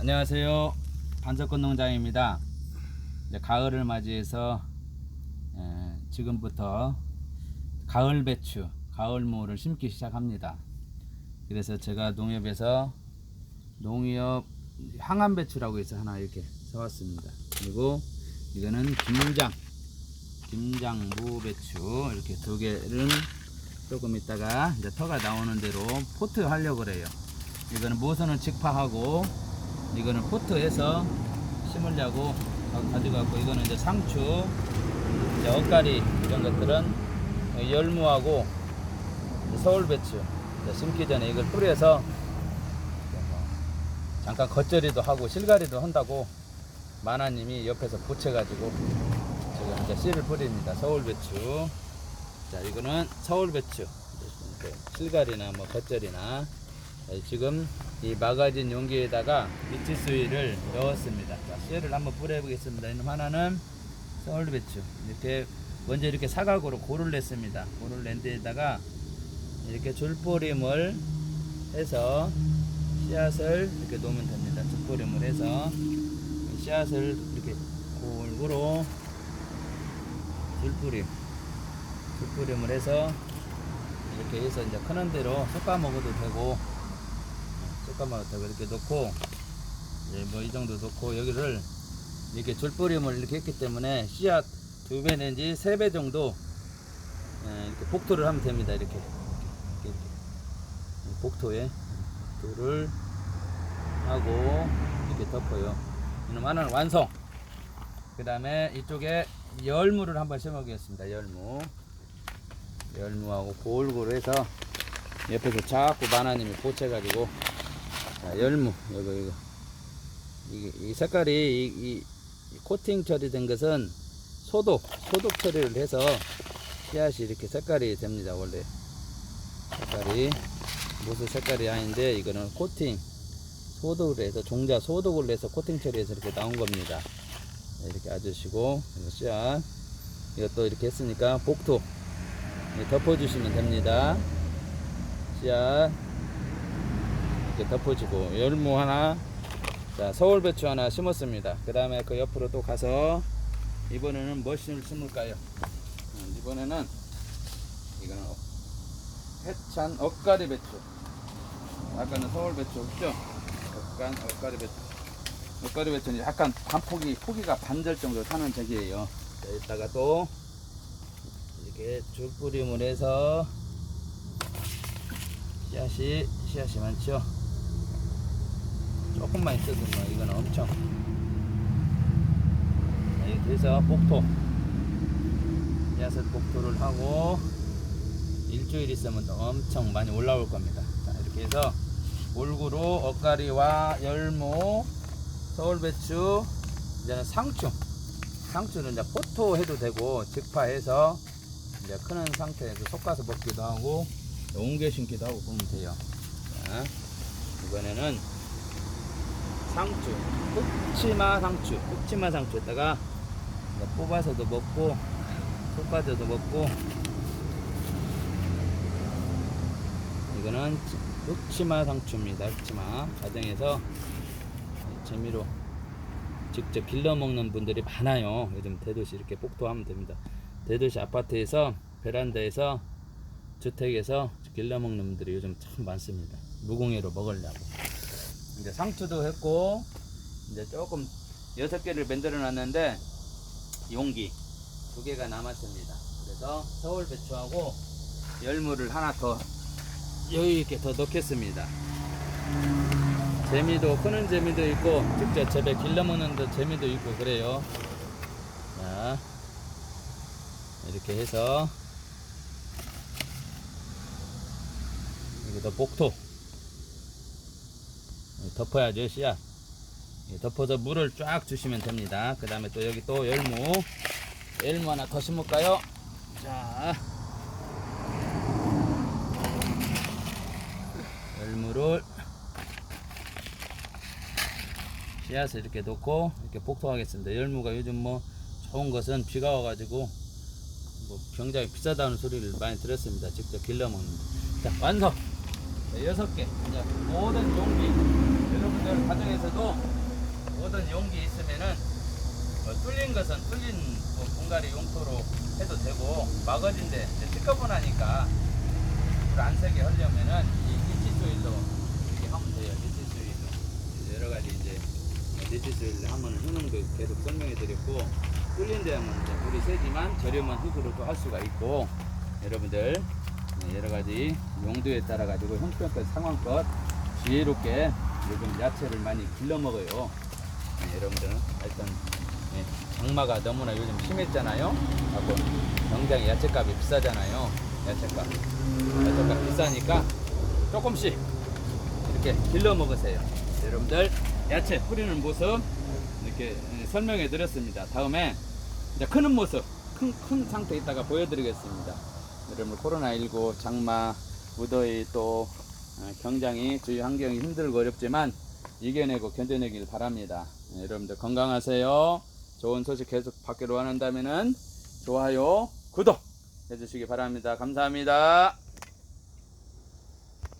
안녕하세요. 반석권 농장입니다. 가을을 맞이해서 에, 지금부터 가을 배추, 가을무를 심기 시작합니다. 그래서 제가 농협에서 농협 항암 배추라고 해서 하나 이렇게 사왔습니다. 그리고 이거는 김장, 김장 무 배추 이렇게 두 개를 조금 있다가 이제 터가 나오는 대로 포트 하려고 그래요. 이거는 모선은 직파하고 이거는 포트에서 심으려고 가져갔고 이거는 이제 상추, 이제 엇가리 이런 것들은 열무하고 서울 배추 심기 전에 이걸 뿌려서 잠깐 겉절이도 하고 실가리도 한다고 마나님이 옆에서 붙여가지고 지금 이제 씨를 뿌립니다. 서울 배추. 자 이거는 서울 배추. 실가리나 뭐 겉절이나 자, 지금 이 마가진 용기에다가 미치수이를 넣었습니다. 자, 씨를 한번 뿌려보겠습니다. 이놈 하나는 서울 배추. 이렇게 먼저 이렇게 사각으로 고를 냈습니다. 고를 낸 데에다가 이렇게 줄뿌림을 해서 씨앗을 이렇게 놓으면 됩니다. 줄뿌림을 해서 씨앗을 이렇게 골고루 줄뿌림, 줄뿌림을 해서 이렇게 해서 이제 크는 대로 섞어 먹어도 되고 먹어도 되고 이렇게 놓고 이제 뭐이 정도 놓고 여기를 이렇게 줄뿌림을 이렇게 했기 때문에 씨앗 두 배 내지 세 배 정도 예, 이렇게 복토를 하면 됩니다. 이렇게 이렇게, 이렇게. 이 복토에 복토를 하고 이렇게 덮어요. 이놈 하나는 완성. 그 다음에 이쪽에 열무를 한번 심어보겠습니다. 열무. 열무하고 골고루 해서 옆에서 자꾸 마나님이 보채가지고 자, 열무 이거 이거. 이게 이 색깔이 이, 이- 이 코팅 처리된 것은 소독 소독 처리를 해서 씨앗이 이렇게 색깔이 됩니다 원래. 색깔이. 무슨 색깔이 아닌데 이거는 코팅 소독을 해서 종자 소독을 해서 코팅 처리해서 이렇게 나온 겁니다. 네, 이렇게 아주시고 씨앗. 이것도 이렇게 했으니까 복토. 네, 덮어주시면 됩니다. 씨앗 이렇게 덮어주고 열무 하나 자 서울 배추 하나 심었습니다. 그 다음에 그 옆으로 또 가서 이번에는 무엇을 심을까요? 음, 이번에는 이거는 어- 해찬 엇가리 배추. 아까는 서울 배추 없죠? 약간 엇가리 배추. 엇가리 배추는 약간 반폭이 포기가 반절 정도 타는 저기예요. 자, 이따가 또 이렇게 줄 뿌림을 해서 씨앗이 씨앗이 많죠 조금만 있어도 뭐 이건 엄청. 자, 이렇게 해서 복토 야섯 복토를 하고 일주일 있으면 또 엄청 많이 올라올 겁니다. 자 이렇게 해서 골고루 엇가리와 열무 서울배추 이제는 상추. 상추는 이제 포토 해도 되고 직파해서 이제 크는 상태에서 솎아서 먹기도 하고 옮겨 심기도 하고 보면 돼요. 자, 이번에는 상추, 흑치마 상추, 흑치마 상추에다가 뽑아서도 먹고 솎아서도 먹고 이거는 흑치마 상추입니다. 흑치마 가정에서 재미로 직접 길러 먹는 분들이 많아요. 요즘 대도시 이렇게 복도하면 됩니다. 대도시 아파트에서 베란다에서 주택에서 길러 먹는 분들이 요즘 참 많습니다. 무공해로 먹으려고. 이제 상추도 했고 이제 조금 여섯 개를 만들어 놨는데 용기 두 개가 남았습니다. 그래서 서울 배추하고 열무를 하나 더 여유 있게 더 넣겠습니다. 재미도 크는 재미도 있고 직접 집에 길러 먹는 데 재미도 있고 그래요. 자 이렇게 해서 여기다 복토 덮어야죠 씨앗 예, 덮어서 물을 쫙 주시면 됩니다. 그 다음에 또 여기 또 열무 열무 하나 더 심을까요? 자. 열무를 씨앗을 이렇게 놓고 이렇게 복토하겠습니다. 열무가 요즘 뭐 좋은 것은 비가 와가지고 뭐 굉장히 비싸다는 소리를 많이 들었습니다. 직접 길러 먹는. 자 완성! 네, 여섯 개. 모든 종기 이런 과정에서도 모든 용기 있으면은 뭐 뚫린 것은 뚫린 뭐 분갈이 용토로 해도 되고 마거진데 이제 찌꺼분하니까 물안 새게 하려면은 이 리치 소일로 이렇게 하면 돼요. 리치 소일로 여러 가지 이제 리치 소일로 하면 효능도 계속 설명해 드렸고 뚫린 데 하면 이제 물이 세지만 저렴한 흙으로 또할 수가 있고 여러분들 네, 여러 가지 용도에 따라 가지고 형편껏 상황껏 지혜롭게 요즘 야채를 많이 길러 먹어요. 네, 여러분들은 일단 네, 장마가 너무나 요즘 심했잖아요. 하고 굉장히 야채값이 비싸잖아요. 야채값. 야채값 비싸니까 조금씩 이렇게 길러 먹으세요. 여러분들 야채 뿌리는 모습 이렇게 예, 설명해 드렸습니다. 다음에 이제 크는 모습 큰, 큰 상태 있다가 보여드리겠습니다. 여러분 코로나19 장마 무더위 또 어, 굉장히 주위 환경이 힘들고 어렵지만 이겨내고 견뎌내길 바랍니다. 네, 여러분들 건강하세요. 좋은 소식 계속 받기로 원한다면은 좋아요, 구독 해주시기 바랍니다. 감사합니다.